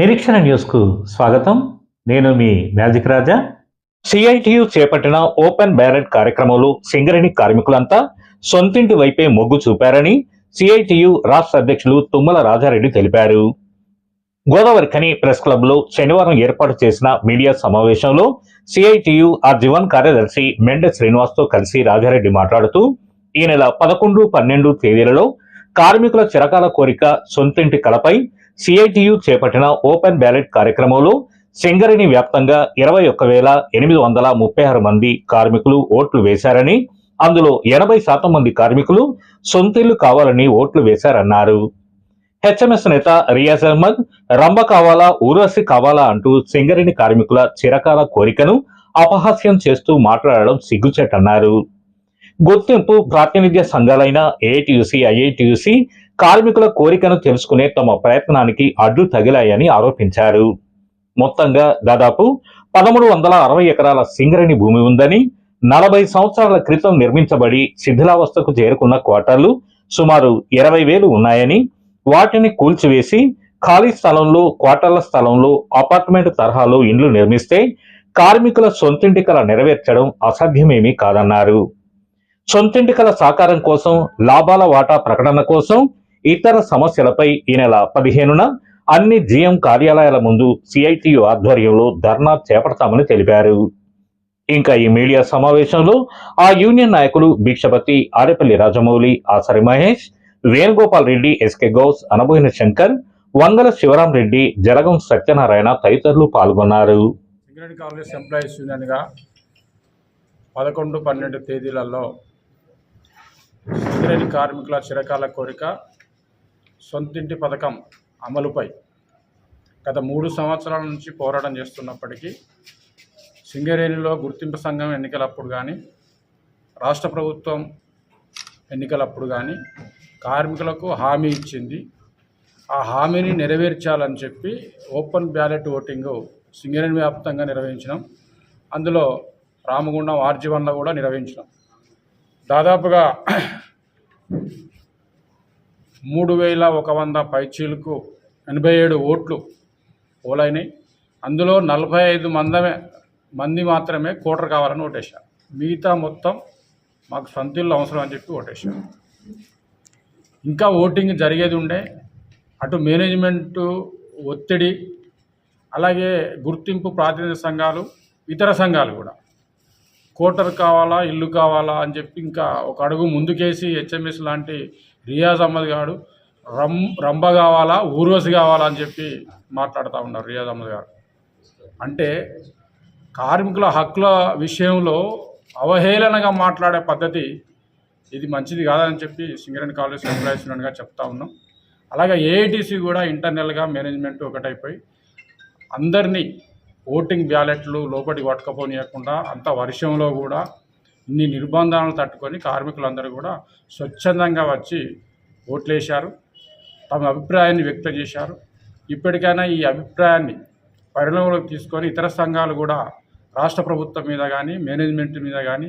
నిరీక్షణ న్యూస్కు స్వాగతం. నేను మీ మ్యాజిక్ రాజా. సిఐటియు చేపట్టిన ఓపెన్ బ్యాలెట్ కార్యక్రమంలో సింగరేణి కార్మికులంతా సొంతింటి వైపే మొగ్గు చూపారని సిఐటియు రాష్ట్ర అధ్యక్షులు తుమ్మల రాజారెడ్డి తెలిపారు. గోదావరి ఖని ప్రెస్ క్లబ్లో శనివారం ఏర్పాటు చేసిన మీడియా సమావేశంలో సిఐటియు ఆ జీవన్ కార్యదర్శి మెండె శ్రీనివాస్తో కలిసి రాజారెడ్డి మాట్లాడుతూ ఈ నెల పదకొండు పన్నెండు తేదీలలో కార్మికుల చిరకాల కోరిక సొంతింటి కలపై సిఐటియు చేపట్టిన ఓపెన్ బ్యాలెట్ కార్యక్రమంలో సింగరేణి వ్యాప్తంగా ఇరవై ఒక్క వేల ఎనిమిది వందల ముప్పై ఆరు మంది కార్మికులు ఓట్లు వేశారని అందులో ఎనభై శాతం మంది కార్మికులు సొంతిల్లు కావాలని ఓట్లు వేశారన్నారు. హెచ్ఎంఎస్ నేత రియాజ్ అహ్మద్ రంబ కావాలా ఊర్వశి కావాలా అంటూ సింగరేణి కార్మికుల చిరకాల కోరికను అపహాస్యం చేస్తూ మాట్లాడడం సిగ్గుచేటన్నారు. గుర్తింపు ప్రాతినిధ్య సంఘాలైన ఏఐటియుసి ఐఐటియుసి కార్మికుల కోరికను తెలుసుకునే తమ ప్రయత్నానికి అడ్డు తగిలాయని ఆరోపించారు. మొత్తంగా దాదాపు పదమూడు వందల అరవై ఎకరాల సింగరేణి భూమి ఉందని నలభై సంవత్సరాల క్రితం నిర్మించబడి శిథిలావస్థకు చేరుకున్న క్వార్టర్లు సుమారు ఇరవై వేలు ఉన్నాయని వాటిని కూల్చివేసి ఖాళీ స్థలంలో క్వార్టర్ల స్థలంలో అపార్ట్మెంట్ తరహాలో ఇండ్లు నిర్మిస్తే కార్మికుల సొంతింటి కల నెరవేర్చడం అసాధ్యమేమీ కాదన్నారు. సొంతింటి కల సాకారం కోసం లాభాల వాటా ప్రకటన కోసం ఇతర సమస్యలపై ఈ నెల పదిహేనున అన్ని జిఎం కార్యాలయాల ముందు సిఐటియు ఆధ్వర్యంలో ధర్నా చేపడతామని తెలిపారు. ఇంకా ఈ మీడియా సమావేశంలో ఆ యూనియన్ నాయకులు భిక్షపతి ఆరేపల్లి రాజమౌళి ఆసరి మహేష్ వేణుగోపాల్ రెడ్డి ఎస్కే గౌస్ అనబోయిన శంకర్ వంగల శివరాం రెడ్డి జలగం సత్యనారాయణ తదితరులు పాల్గొన్నారు. సింగరేణి కాంగ్రెస్ ఎంప్లాయీస్ యూనియన్గా పదకొండు పన్నెండు తేదీలలో సింగరేణి కార్మికుల చిరకాల కోరిక సొంతింటి పథకం అమలుపై గత మూడు సంవత్సరాల నుంచి పోరాటం చేస్తున్నప్పటికీ సింగరేణిలో గుర్తింపు సంఘం ఎన్నికలప్పుడు కానీ రాష్ట్ర ప్రభుత్వం ఎన్నికలప్పుడు కానీ కార్మికులకు హామీ ఇచ్చింది. ఆ హామీని నెరవేర్చాలని చెప్పి ఓపెన్ బ్యాలెట్ ఓటింగ్ సింగరేణి వ్యాప్తంగా నిర్వహించినాం. అందులో రామగుండం ఆర్జీవన్లో కూడా నిర్వహించినాం. దాదాపుగా మూడు వేల ఒక వంద పైచీలకు ఎనభై ఏడు ఓట్లు పోలైనాయి. అందులో నలభై ఐదు మందమే మంది మాత్రమే కోటర్ కావాలని ఓటేశారు. మిగతా మొత్తం మాకు సొంతిల్లు అవసరం అని చెప్పి ఓటేశారు. ఇంకా ఓటింగ్ జరిగేది ఉండే. అటు మేనేజ్మెంటు ఒత్తిడి అలాగే గుర్తింపు ప్రాతినిధ్య సంఘాలు ఇతర సంఘాలు కూడా. కోటర్ కావాలా ఇల్లు కావాలా అని చెప్పి ఇంకా ఒక అడుగు ముందుకేసి హెచ్ఎంఎస్ లాంటి రియాజ్ అహ్మద్ గారు రం రంబ కావాలా ఊర్వశి కావాలా అని చెప్పి మాట్లాడుతూ ఉన్నారు రియాజ్ అహ్మద్ గారు. అంటే కార్మికుల హక్కుల విషయంలో అవహేళనగా మాట్లాడే పద్ధతి ఇది మంచిది కాదని చెప్పి సింగరేణి కాలేజ్ ఎంప్లాయీస్ యూనియన్గా చెప్తా ఉన్నాం. అలాగే ఏఐటీసీ కూడా ఇంటర్నల్గా మేనేజ్మెంట్ ఒకటైపోయి అందరినీ ఓటింగ్ బ్యాలెట్లు లోపలికి పట్టుకపోనీయకుండా అంత వర్షంలో కూడా ఇన్ని నిర్బంధాలను తట్టుకొని కార్మికులందరూ కూడా స్వచ్ఛందంగా వచ్చి ఓట్లేశారు. తమ అభిప్రాయాన్ని వ్యక్తం చేశారు. ఇప్పటికైనా ఈ అభిప్రాయాన్ని పరిణామంలోకి తీసుకొని ఇతర సంఘాలు కూడా రాష్ట్ర ప్రభుత్వం మీద కానీ మేనేజ్మెంట్ మీద కానీ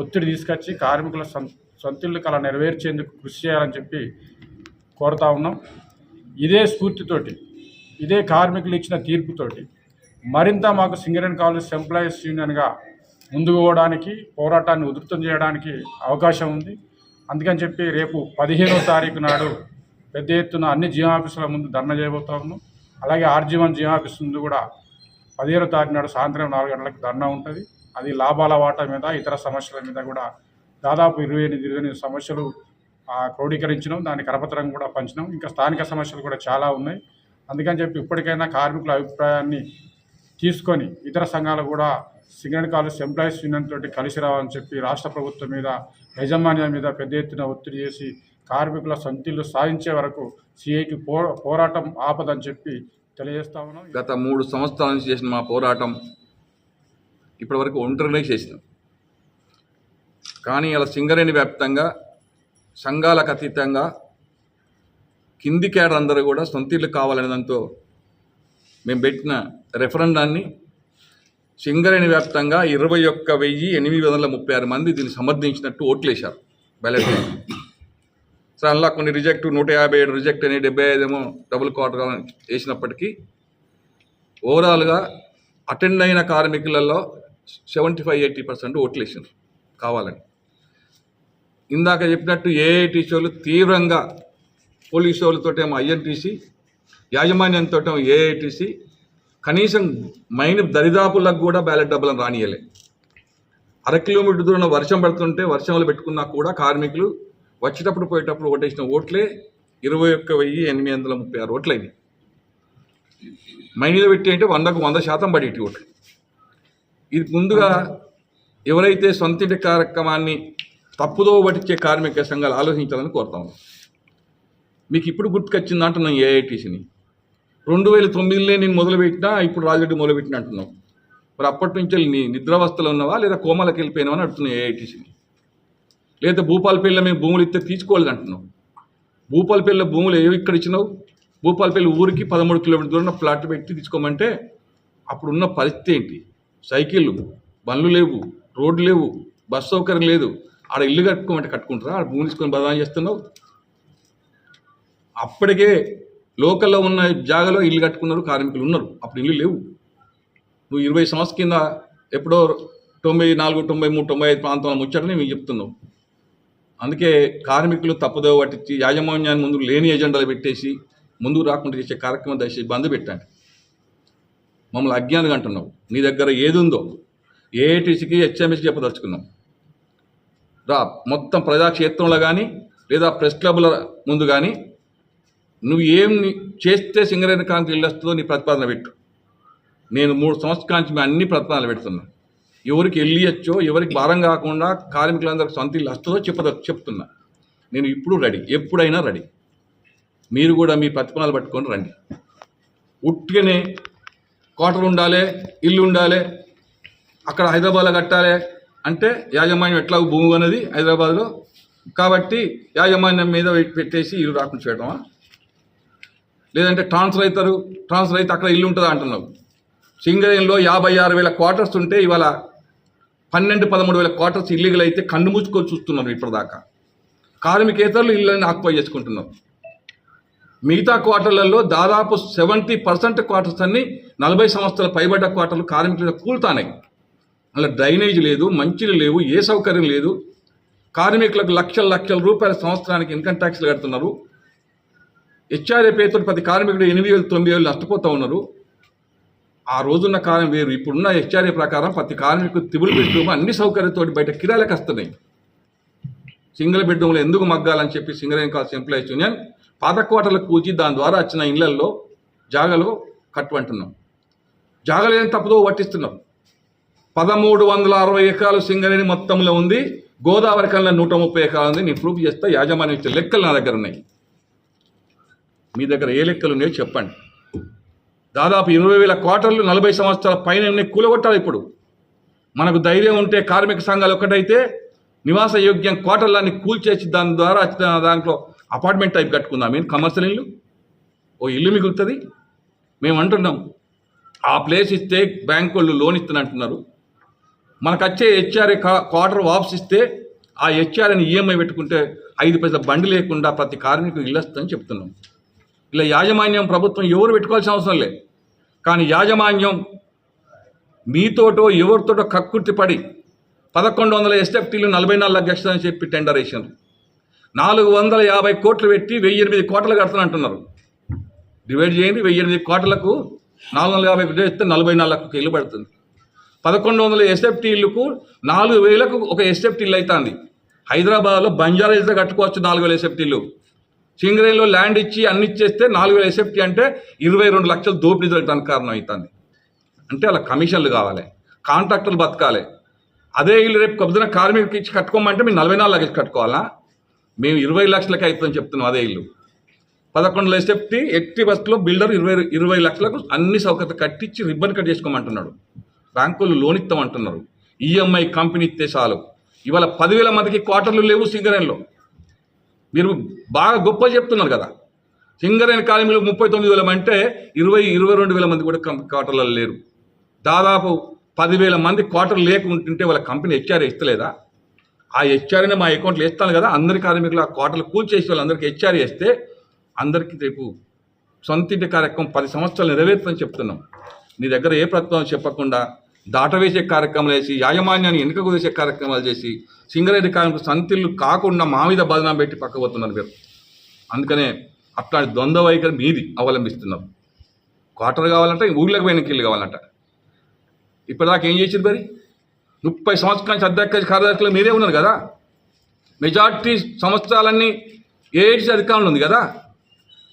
ఒత్తిడి తీసుకొచ్చి కార్మికుల సొం సొంతిల్లు కళ నెరవేర్చేందుకు కృషి చేయాలని చెప్పి కోరుతా ఉన్నాం. ఇదే స్ఫూర్తితోటి ఇదే కార్మికులు ఇచ్చిన తీర్పుతోటి మరింత మాకు సింగరేణి కాలేజ్ ఎంప్లాయీస్ యూనియన్గా ముందుకు పోవడానికి పోరాటాన్ని ఉధృతం చేయడానికి అవకాశం ఉంది. అందుకని చెప్పి రేపు పదిహేనో తారీఖు నాడు పెద్ద ఎత్తున అన్ని జియో ఆఫీసుల ముందు ధర్నా చేయబోతా ఉన్నాం. అలాగే ఆర్జీవన్ జియో ఆఫీస్ ముందు కూడా పదిహేనో తారీఖు నాడు సాయంత్రం నాలుగు గంటలకు ధర్నా ఉంటుంది. అది లాభాల వాటా మీద ఇతర సమస్యల మీద కూడా దాదాపు ఇరవై ఎనిమిది ఇరవై ఎనిమిది సమస్యలు క్రోడీకరించడం దాని కరపత్రం కూడా పంచడం ఇంకా స్థానిక సమస్యలు కూడా చాలా ఉన్నాయి. అందుకని చెప్పి ఇప్పటికైనా కార్మికుల అభిప్రాయాన్ని తీసుకొని ఇతర సంఘాలు కూడా సింగరేణి కాలేజ్ ఎంప్లాయీస్ యూనియన్ తోటి కలిసి రావాలని చెప్పి రాష్ట్ర ప్రభుత్వం మీద యజమాన్యం మీద పెద్ద ఎత్తున ఒత్తిడి చేసి కార్మికుల సొంతిల్లు సాధించే వరకు సిఐటి పో పోరాటం ఆపదని చెప్పి తెలియజేస్తా ఉన్నాం. గత మూడు సంవత్సరాల నుంచి చేసిన మా పోరాటం ఇప్పటివరకు ఒంటరినే చేసినాం. కానీ అలా సింగరేణి వ్యాప్తంగా సంఘాలకు అతీతంగా కింది కేడర్ అందరూ కూడా సొంతిల్లు కావాలనే దాంతో మేము పెట్టిన రెఫరెండాన్ని సింగరేణి వ్యాప్తంగా ఇరవై ఒక్క వెయ్యి ఎనిమిది వందల ముప్పై ఆరు మంది దీన్ని సమర్థించినట్టు ఓట్లేశారు బ్యాలెట్ సో అందులో కొన్ని రిజెక్ట్ నూట యాభై ఏడు రిజెక్ట్ అని డెబ్బై ఐదేమో డబుల్ క్వార్టర్ వేసినప్పటికీ ఓవరాల్గా అటెండ్ అయిన కార్మికులలో సెవెంటీ ఫైవ్ ఎయిటీ పర్సెంట్ ఓట్లు వేసారు కావాలని. ఇందాక చెప్పినట్టు ఏఐటీసీ వాళ్ళు తీవ్రంగా పోలీసు వాళ్ళతోటేమో ఐఎన్టీసీ యాజమాన్యంతో ఏఐటీసీ కనీసం మైన్ దరిదాపులకు కూడా బ్యాలెట్ డబ్బులను రానియలే అర కిలోమీటర్ దూరం వర్షం పడుతుంటే వర్షంలో పెట్టుకున్నా కూడా కార్మికులు వచ్చేటప్పుడు పోయేటప్పుడు ఓటేసిన ఓట్లే ఇరవై ఒక్క వెయ్యి ఎనిమిది వందల ముప్పై ఆరు ఓట్లయింది మైనీలో పెట్టి అంటే వందకు వంద శాతం పడేటి ఓట్లు. ఇది ముందుగా ఎవరైతే సొంతింటి కార్యక్రమాన్ని తప్పుదో పట్టించే కార్మిక సంఘాలు ఆలోచించాలని కోరుతాము మీకు ఇప్పుడు గుర్తుకొచ్చింది అంటున్నాం ఏఐటీసీని. రెండు వేల తొమ్మిదిలో నేను మొదలుపెట్టినా ఇప్పుడు రాజరెడ్డి మొదలుపెట్టిన అంటున్నావు. మరి అప్పటి నుంచి నీ నిద్రావస్థలో ఉన్నావా లేదా కోమలకి వెళ్ళిపోయినావా అని అడుగుతున్నావు ఏఐటీసీని లేదా భూపాలపల్లిలో మేము భూములు ఇస్తే తీసుకోవాలి అంటున్నావు. భూపాలపల్లిలో భూములు ఏవి ఇక్కడ ఇచ్చినావు? భూపాలపల్లి ఊరికి పదమూడు కిలోమీటర్ దూరం ప్లాట్ పెట్టి తీసుకోమంటే అప్పుడున్న పరిస్థితి ఏంటి? సైకిళ్ళు బండ్లు లేవు రోడ్లు లేవు బస్ సౌకర్యం లేదు. ఆడ ఇల్లు కట్టుకోమంటే కట్టుకుంటారా? ఆడ భూమి తీసుకొని బదనాలు చేస్తున్నావు. అప్పటికే లోకల్లో ఉన్న జాగాలో ఇల్లు కట్టుకున్నారు కార్మికులు ఉన్నారు. అప్పుడు ఇల్లు లేవు. నువ్వు ఇరవై సంవత్సరం కింద ఎప్పుడో తొంభై నాలుగు తొంభై మూడు తొంభై ఐదు ప్రాంతంలో ముచ్చటని మేము చెప్తున్నావు. అందుకే కార్మికులు తప్పుదో పట్టించి యాజమాన్యాన్ని ముందు లేని ఎజెండాలు పెట్టేసి ముందుకు రాకుండా చేసే కార్యక్రమం దయచేసి బంద్ పెట్టండి. మమ్మల్ని అజ్ఞానం అంటున్నావు. నీ దగ్గర ఏది ఉందో ఏటీసీకి హెచ్ఎంఎస్కి చెప్పదలుచుకున్నాం. రా మొత్తం ప్రజాక్షేత్రంలో కానీ లేదా ప్రెస్ క్లబ్ల ముందు కానీ నువ్వు ఏం చేస్తే సింగరేణి కాంతి ఇల్లు వస్తుందో నీ ప్రతిపాదన పెట్టు. నేను మూడు సంవత్సరాల నుంచి అన్ని ప్రతిపాదనలు పెడుతున్నా. ఎవరికి వెళ్ళియచ్చో ఎవరికి భారం కాకుండా కార్మికులందరికి సొంత ఇల్లు వస్తుందో చెప్పద చెప్తున్నా. నేను ఇప్పుడు రెడీ ఎప్పుడైనా రెడీ. మీరు కూడా మీ ప్రతిపాదనలు పట్టుకొని రండి. ఉట్టిగానే క్వార్టర్ ఉండాలి ఇల్లు ఉండాలి అక్కడ హైదరాబాద్లో కట్టాలి అంటే యాజమాన్యం ఎట్లా భూమి అనేది హైదరాబాద్లో? కాబట్టి యాజమాన్యం మీద పెట్టేసి ఇల్లు రాకుండా చేయడమా లేదంటే ట్రాన్స్ఫర్ అవుతారు ట్రాన్స్ఫర్ అయితే అక్కడ ఇల్లు ఉంటుందా అంటున్నావు. సింగరేణిలో యాభై ఆరు వేల క్వార్టర్స్ ఉంటే ఇవాళ పన్నెండు పదమూడు వేల క్వార్టర్స్ ఇల్లీగల్ అయితే కన్ను మూసుకొని చూస్తున్నారు ఇప్పటిదాకా. కార్మికేతరులు ఇళ్ళని ఆక్యుపై చేసుకుంటున్నారు మిగతా క్వార్టర్లలో దాదాపు సెవెంటీ పర్సెంట్ క్వార్టర్స్ అన్ని నలభై సంవత్సరాల పైబడ్డ క్వార్టర్లు కార్మికులు కూలుతానాయి అలా డ్రైనేజ్ లేదు మంచిలు లేవు ఏ సౌకర్యం లేదు. కార్మికులకు లక్షల లక్షల రూపాయల సంవత్సరానికి ఇన్కమ్ ట్యాక్స్లు కడుతున్నారు. హెచ్ఆర్ఏ పేరుతో ప్రతి కార్మికుడు ఎనిమిది వేలు తొమ్మిది వేలు నష్టపోతూ ఉన్నారు. ఆ రోజున్న కాలం వేరు. ఇప్పుడున్న హెచ్ఆర్ఏ ప్రకారం ప్రతి కార్మికుడు తిబుల్ బెడ్రూమ్ అన్ని సౌకర్యంతో బయట కిరాలకు వస్తున్నాయి. సింగిల్ బెడ్రూమ్లో ఎందుకు మగ్గాలని చెప్పి సింగరేణి కాల్స్ ఎంప్లాయీస్ యూనియన్ పాత కోటలు కూర్చి దాని ద్వారా వచ్చిన ఇళ్ళల్లో జాగలో కట్టుమంటున్నాం జాగలు ఏం తప్పుదో పట్టిస్తున్నాం. పదమూడు వందల అరవై ఎకరాలు సింగరేణి మొత్తంలో ఉంది. గోదావరి కన్నా నూట ముప్పై ఎకరాలు ఉంది. నేను ప్రూఫ్ చేస్తే. యాజమాన్యం లెక్కలు నా దగ్గర ఉన్నాయి. మీ దగ్గర ఏ లెక్కలు ఉన్నాయో చెప్పండి. దాదాపు ఇరవై వేల క్వార్టర్లు నలభై సంవత్సరాల పైన కూలగొట్టాలి ఇప్పుడు. మనకు ధైర్యం ఉంటే కార్మిక సంఘాలు ఒకటైతే నివాస యోగ్యం క్వార్టర్లన్నీ కూల్చేసి దాని ద్వారా దాంట్లో అపార్ట్మెంట్ టైప్ కట్టుకుందాం. మేము కమర్షియల్ ఇల్లు? ఓ ఇల్లు మిగులుతుంది. మేము అంటున్నాం ఆ ప్లేస్ ఇస్తే బ్యాంక్ వాళ్ళు లోన్ ఇస్తున్నట్టున్నారు మనకు వచ్చే హెచ్ఆర్ఏ క్వార్టర్ వాప్స్ ఇస్తే ఆ హెచ్ఆర్ఏని ఈఎంఐ పెట్టుకుంటే ఐదు పైసల బండి లేకుండా ప్రతి కార్మికుడు ఇల్లు వస్తుందని చెప్తున్నాం. ఇలా యాజమాన్యం ప్రభుత్వం ఎవరు పెట్టుకోవాల్సిన అవసరం లేదు కానీ యాజమాన్యం మీతోటో ఎవరితోటో కక్కుర్తి పడి పదకొండు వందల ఎస్ఎఫ్టీలు నలభై నాలుగు లక్షలు అని చెప్పి టెండర్ వేసారు నాలుగు వందల యాభై కోట్లు పెట్టి వెయ్యి ఎనిమిది కోట్లు కడతాను అంటున్నారు. డివైడ్ చేయండి వెయ్యి ఎనిమిది కోట్లకు నాలుగు వందల యాభై ఇస్తే నలభై నాలుగు ఇల్లు పడుతుంది. పదకొండు వందల ఎస్ఎఫ్టీలకు నాలుగు వేలకు ఒక ఎస్ఎఫ్టీలు అవుతుంది. హైదరాబాద్లో బంజారా ఇల్లు కట్టుకోవచ్చు నాలుగు వేల ఎస్ఎఫ్టీలు. సింగరేణిలో ల్యాండ్ ఇచ్చి అన్ని ఇచ్చేస్తే నాలుగు వేల ఎస్ఎఫ్టీ అంటే ఇరవై రెండు లక్షలు దోపిడీ జరగడానికి కారణం అవుతుంది. అంటే అలా కమిషన్లు కావాలి కాంట్రాక్టర్లు బతకాలి. అదే ఇల్లు రేపు కబ్జన కార్మికులకి ఇచ్చి కట్టుకోమంటే మేము నలభై నాలుగు లక్షలు కట్టుకోవాలా? మేము ఇరవై లక్షలకి అవుతుందని చెప్తున్నాం అదే ఇల్లు. పదకొండు ఎస్ఎఫ్టీ ఎట్టి బస్సులో బిల్డర్ ఇరవై ఇరవై లక్షలకు అన్ని సౌకర్యత కట్టించి రిబ్బన్ కట్ చేసుకోమంటున్నాడు. బ్యాంకులు లోన్ ఇస్తామంటున్నారు. ఈఎంఐ కంపెనీ ఇస్తే చాలు. ఇవాళ పదివేల మందికి క్వార్టర్లు లేవు సింగరేణిలో. మీరు బాగా గొప్ప చెప్తున్నారు కదా. సింగరేణి కాలనీలో ముప్పై తొమ్మిది వేల అంటే ఇరవై ఇరవై రెండు వేల మంది కూడా క్వార్టర్లలో లేరు. దాదాపు పదివేల మంది క్వార్టర్ లేకుంటుంటే వాళ్ళ కంపెనీ హెచ్ఆర్ ఇస్తలేదా ఆ హెచ్ఆర్ని మా అకౌంట్లో వేస్తాను కదా అందరి కార్మికులు ఆ క్వార్టర్లు కూల్చేసి వాళ్ళందరికీ హెచ్ఆర్ వేస్తే అందరికీ రేపు సొంత ఇంటి కార్యక్రమం పది సంవత్సరాలు నెరవేరుతుందని చెప్తున్నాం. నీ దగ్గర ఏ ప్రభుత్వం చెప్పకుండా దాటవేసే కార్యక్రమాలు చేసి యాజమాన్యాన్ని వెనుక కుదిసే కార్యక్రమాలు చేసి సింగరేణి కార్మికులు సంతిళ్ళు కాకుండా మా మీద బదనాం పెట్టి పక్కపోతున్నారు మీరు. అందుకనే అట్లాంటి ద్వంద్వ వైఖరి మీది అవలంబిస్తున్నారు క్వార్టర్ కావాలంటే ఊళ్ళకి పోయిన కిళ్ళు కావాలంట. ఇప్పటిదాకా ఏం చేసింది మరి? ముప్పై సంవత్సరాల నుంచి అధ్యక్ష కార్యదర్శులు మీరే ఉన్నారు కదా? మెజార్టీ సంవత్సరాలన్నీ ఏడిసి అధికారంలో ఉంది కదా?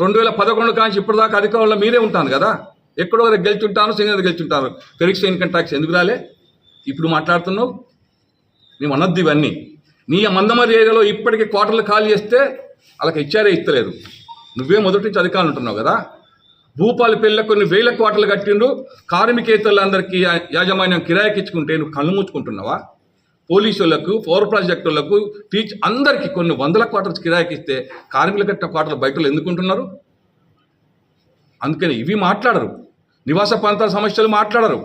రెండు వేల పదకొండు కాంచి ఇప్పటిదాకా అధికారంలో మీరే ఉంటాను కదా? ఎక్కడో దగ్గర గెలుచుంటాను సింగర్ గెలుచుంటాను. పెరిగిస్తే ఇన్కమ్ ట్యాక్స్ ఎందుకు రాలే? ఇప్పుడు మాట్లాడుతున్నావు మేము అనద్దు ఇవన్నీ. నీ మందమరి ఏరియాలో ఇప్పటికీ క్వార్టర్లు ఖాళీ చేస్తే వాళ్ళకి ఇచ్చారే ఇస్తలేదు. నువ్వే మొదటి నుంచి అధికారులు ఉంటున్నావు కదా? భూపాల పెళ్ళ కొన్ని వేల క్వార్టర్లు కట్టిండు కార్మికేతరులందరికీ యాజమాన్యం కిరాయికి ఇచ్చుకుంటే నువ్వు కళ్ళు మూసుకుంటున్నావా? పోలీసులకు పవర్ ప్రాజెక్టులకు టీచ్ అందరికీ కొన్ని వందల క్వార్టర్స్ కిరాయికి ఇస్తే కార్మికులు కట్టిన క్వార్టర్లు బయటలు ఎందుకుంటున్నారు అందుకని ఇవి మాట్లాడరు. నివాస ప్రాంతాల సమస్యలు మాట్లాడరు.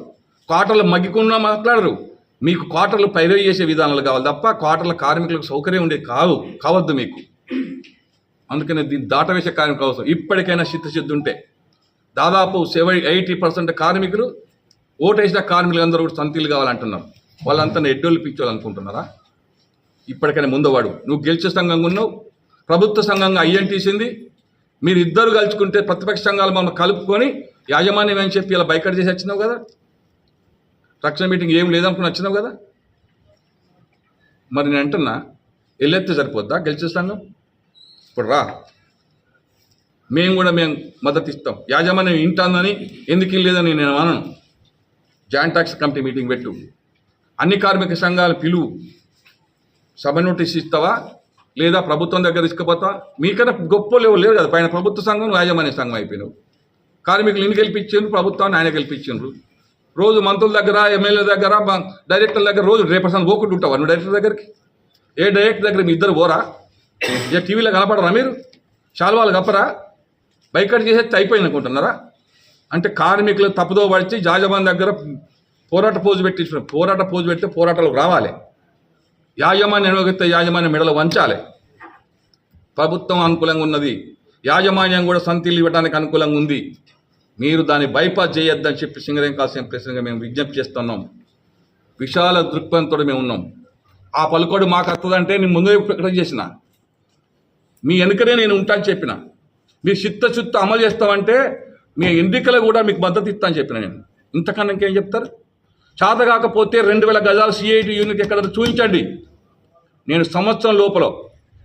క్వార్టర్లు మగ్గికున్నా మాట్లాడరు. మీకు క్వార్టర్లు పైరవి చేసే విధానాలు కావాలి తప్ప క్వార్టర్ల కార్మికులకు సౌకర్యం ఉండేది కావు కావద్దు మీకు. అందుకనే దీన్ని దాటవేసే కార్మికులు అవసరం. ఇప్పటికైనా చిత్తశుద్ధి ఉంటే దాదాపు సెవెన్ ఎయిటీ పర్సెంట్ కార్మికులు ఓటేసిన కార్మికులు అందరూ కూడా సంతీలు కావాలంటున్నారు. వాళ్ళంతా ఎడ్డోళ్ళు పిచ్చోళ్ళనుకుంటున్నారా ఇప్పటికైనా ముందవాడు. నువ్వు గెలిచే సంఘంగా ఉన్నావు. ప్రభుత్వ సంఘంగా ఐఎన్టీసింది మీరు ఇద్దరు కలుచుకుంటే ప్రతిపక్ష సంఘాలు మమ్మల్ని కలుపుకొని యాజమాన్యం అని చెప్పి ఇలా బైకట్ చేసి వచ్చినావు కదా? రక్షణ మీటింగ్ ఏం లేదనుకుని వచ్చినావు కదా? మరి నేను అంటున్నా వెళ్ళెత్తే సరిపోద్దా గెలిచే సంఘం? ఇప్పుడు రా. మేము కూడా మేము మద్దతు ఇస్తాం. యాజమాన్యం ఇంటాందని ఎందుకు లేదని నేను అనను. జాయింట్ టాక్స్ కమిటీ మీటింగ్ పెట్టు. అన్ని కార్మిక సంఘాలు పిలువు. సభ నోటీస్ ఇస్తావా? లేదా ప్రభుత్వం దగ్గర తీసుకుపోతా? మీకన్నా గొప్ప లేవు లేరు కదా. పైన ప్రభుత్వ సంఘం యాజమాన్య సంఘం అయిపోయినావు కార్మికులు ఇన్ని గెలిపించారు ప్రభుత్వాన్ని ఆయన గెలిపించారు రోజు మంత్రుల దగ్గర ఎమ్మెల్యే దగ్గర డైరెక్టర్ డైరెక్టర్ల దగ్గర రోజు రేపర్సన్ పోకుండా ఉంటావా నువ్వు డైరెక్టర్ దగ్గరికి? ఏ డైరెక్టర్ దగ్గర మీ ఇద్దరు పోరా? ఇక టీవీలో కనపడరా మీరు? శాల్వాలు కప్పరా? బైకట్ చేసేస్తే అయిపోయింది అనుకుంటున్నారా? అంటే కార్మికులు తప్పుదో పడిచి జాజమాన్ దగ్గర పోరాట పోజు పెట్టించిన పోరాట పోజు పెడితే పోరాటాలు రావాలి. యాజమాన్యం నిర్వహిస్తే యాజమాన్యం మెడలు వంచాలి. ప్రభుత్వం అనుకూలంగా ఉన్నది. యాజమాన్యం కూడా సంతీలు ఇవ్వడానికి అనుకూలంగా ఉంది. మీరు దాన్ని బైపాస్ చేయొద్దని చెప్పి సింగరేం కాల్సిన ప్రశ్నగా మేము విజ్ఞప్తి చేస్తున్నాం. విశాల దృక్పథంతో మేము ఉన్నాం. ఆ పలుకోడు మాకు వస్తుందంటే నేను ముందే ప్రకటన చేసిన. మీ వెనుకనే నేను ఉంటాను చెప్పిన. మీరు చిత్తశుద్ధి అమలు చేస్తామంటే మీ ఎన్నికలు కూడా మీకు మద్దతు ఇస్తా అని చెప్పిన నేను. ఇంతకన్నా ఇంకేం చెప్తారు? చేత కాకపోతే రెండు వేల గజాలు సిఐటి యూనిట్ ఎక్కడ చూపించండి. నేను సంవత్సరం లోపల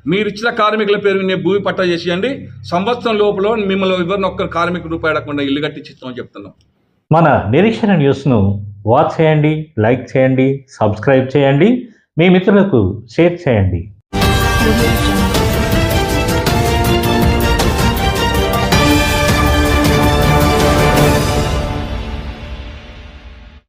మీరు ఇచ్చిన కార్మికుల పేరు నేను భూమి పట్టా చేసేయండి. సంవత్సరం లోపల మిమ్మల్ని ఎవరిని ఒక్కరు కార్మిక రూపాయి అడగకుండా ఇల్లు కట్టించిస్తామని చెప్తున్నాం. మన నిరీక్షణ న్యూస్ను వాచ్ చేయండి లైక్ చేయండి సబ్స్క్రైబ్ చేయండి. మీ మిత్రులకు షేర్ చేయండి.